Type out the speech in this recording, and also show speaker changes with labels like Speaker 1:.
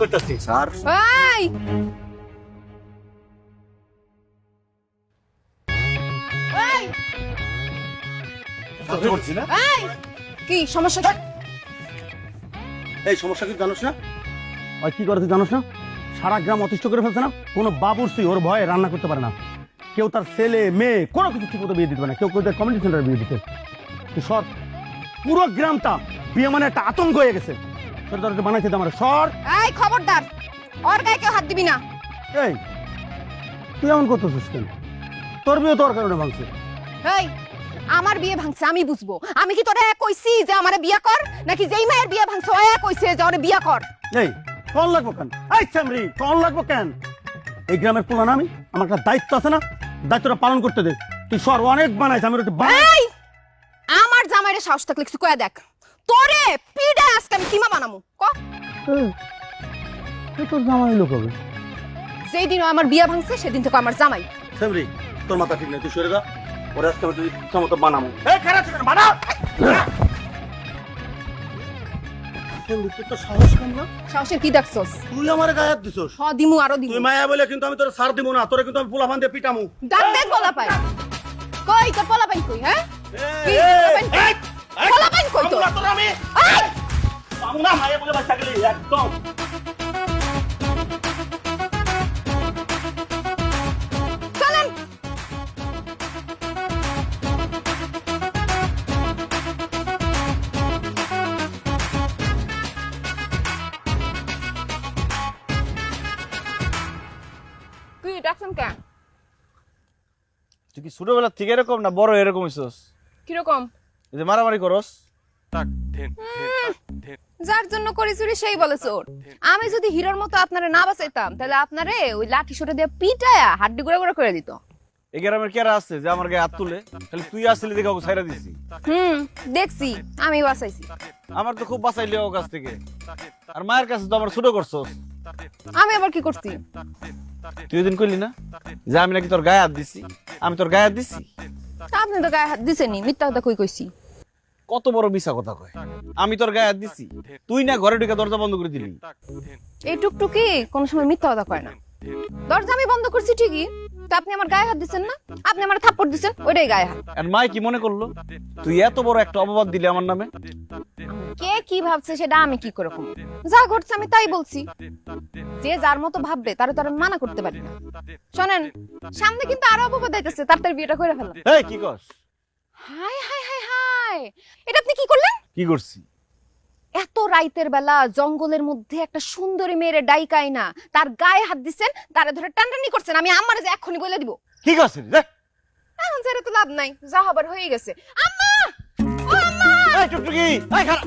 Speaker 1: করতেছি।
Speaker 2: স্যার।
Speaker 3: এই কি সমস্যা
Speaker 2: এই সমস্যা কি জানোস না?
Speaker 4: ওই কি করেছে জানোস না? সারা গ্রাম অতিষ্ঠ করে ফেলছে না? কোনো বাবুর্সি ওর ভয়ে রান্না করতে পারে না। কেউ তার ছেলে মেয়ে কোনো কিছু ঠিক মতো বিয়ে দিতে পারে না। কেউ কেউ তার কমিউনিটি সেন্টারে বিয়ে দিতে। সর পুরো গ্রামটা বিয়ে মানে একটা আতঙ্ক হয়ে গেছে। তোর তোর বানাইছে তো আমার। সর।
Speaker 3: এই খবরদার। ওর গায়ে কেউ হাত দিবি না।
Speaker 4: এই তুই এমন করতেছিস কেন? তোর বিয়ে তোর কারণে ভাঙছে।
Speaker 3: এই আমার বিয়ে ভাঙছে আমি বুঝব। আমি কি তোরা কইছি যে আমারে বিয়ে কর? নাকি যেই মায়ের বিয়ে ভাঙছে ও কইছে যে ওরে বিয়ে কর?
Speaker 4: এই কল লাগবো কেন? এই চামড়ি কল লাগবো কেন? এই গ্রামের পোলা না আমি? আমার একটা দায়িত্ব আছে না? দায়িত্বটা পালন করতে দে। তুই সর অনেক বানাইছে আমি ওটা বানাই
Speaker 3: আমার জামাইরে সাহস থাকলে কিছু কয়া দেখ। তোরে পিডা আজকে আমি কিমা বানামু? ক?
Speaker 4: এ তোর জামাই লোক হবে
Speaker 3: যেই দিন আমার বিয়ে ভাঙছে সেদিন থেকে আমার জামাই।
Speaker 4: সেমরি তোর মাথা ঠিক নেই তুই সরে যা। ওরা আজকে আমি তুই ইচ্ছা মতো বানাবো এই খারাপ ছিল বানা সেমরি তুই তো সাহস কম না?
Speaker 3: সাহসের কি দেখছস?
Speaker 4: তুই আমার গায়ে দিছস?
Speaker 3: হ দিমু আরও দিমু।
Speaker 4: তুই মায়া বলে কিন্তু আমি তোর সার দিব না তোরে কিন্তু আমি পোলা বান্ধে পিটামু।
Speaker 3: ডাক দেখ বলা পাই। কই তোর পোলা পাই কই হ্যাঁ? কি
Speaker 4: পাবো না মায়া বলে বাচ্চা গেলি একদম।
Speaker 3: ডাকছেন কেন
Speaker 1: তুই কি ছোটবেলা থেকে এরকম না বড় এরকম হইছস?
Speaker 3: কীরকম?
Speaker 1: এই যে মারামারি করস?
Speaker 3: যার জন্য করি চুরি সেই বলে চোর। আমি যদি হিরোর মতো আপনারে না বাঁচাইতাম তাহলে আপনারে ওই লাঠি সরে দিয়ে পিটায়া হাড্ডি গুঁড়া গুঁড়া করে দিত।
Speaker 1: এই গ্রামের কেরা আছে যে আমার গায়ে হাত তুলে? তাহলে তুই আসলি দেখে ওকে ছাইরা দিছি।
Speaker 3: হুম দেখছি আমি বাঁচাইছি।
Speaker 1: আমার তো খুব বাঁচাইলি ওর কাছ থেকে। আর মায়ের কাছে তো আমার ছোট করছস।
Speaker 3: আমি আবার কি করছি?
Speaker 1: তুই কইলি না যে আমি নাকি তোর গায়ে হাত দিছি? আমি তোর গায়ে হাত দিছি?
Speaker 3: আপনি তো গায়ে হাত দিছেনি মিথ্যা কথা কই কইছি?
Speaker 1: কত বড় মিছা কথা কয়? আমি তোর গায়ে হাত দিছি তুই না ঘরে ঢুকে দরজা বন্ধ করে দিলি।
Speaker 3: এই টুকটুকি কোনো সময় মিথ্যা কথা কয় না। দরজা আমি বন্ধ করছি ঠিকই তা আপনি আমার গায়ে হাত দিছেন না? আপনি আমার থাপ্পড় দিছেন ওইটাই গায়ে হাত।
Speaker 1: আর মাই কি মনে করল? তুই এত বড় একটা অপবাদ দিলি আমার নামে?
Speaker 3: কে কি ভাবছে সেটা আমি কি করে কমু? যা ঘটছে আমি তাই বলছি। যে যার মতো ভাববে তারে তো আর আমি মানা করতে পারি না। শোনেন সামনে কিন্তু আরও অপবাদ আইতেছে তাড়াতাড়ি বিয়েটা করে ফেলাম
Speaker 1: এই কি কস?
Speaker 3: হাই হাই হাই হাই এটা আপনি কি করলেন?
Speaker 1: কি করছি?
Speaker 3: এত রাইতের বেলা জঙ্গলের মধ্যে একটা সুন্দরী মেয়ের ডাইকাই না তার গায়ে হাত দিছেন তারে ধরে টানটানি করছেন আমি আমার যে এক্ষুনি বলে দিব।
Speaker 1: কি করছেন? রে
Speaker 3: এখন ছেড়ে তো লাভ নাই যা হবার হয়ে গেছে। আম্মা! ও আম্মা!
Speaker 1: এই টুকটুকি এই খারাপ